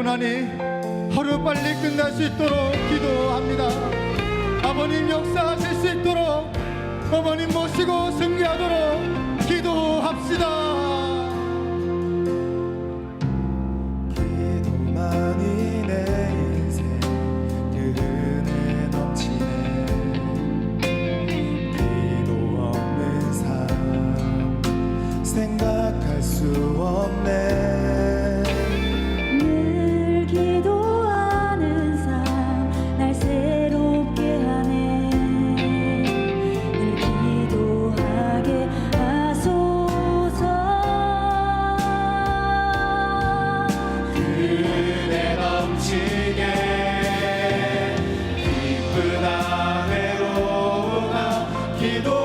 고난이 하루빨리 끝날 수 있도록 기도합니다. 아버님 역사하실 수 있도록 어머님 모시고 승리하도록 기도합시다. que do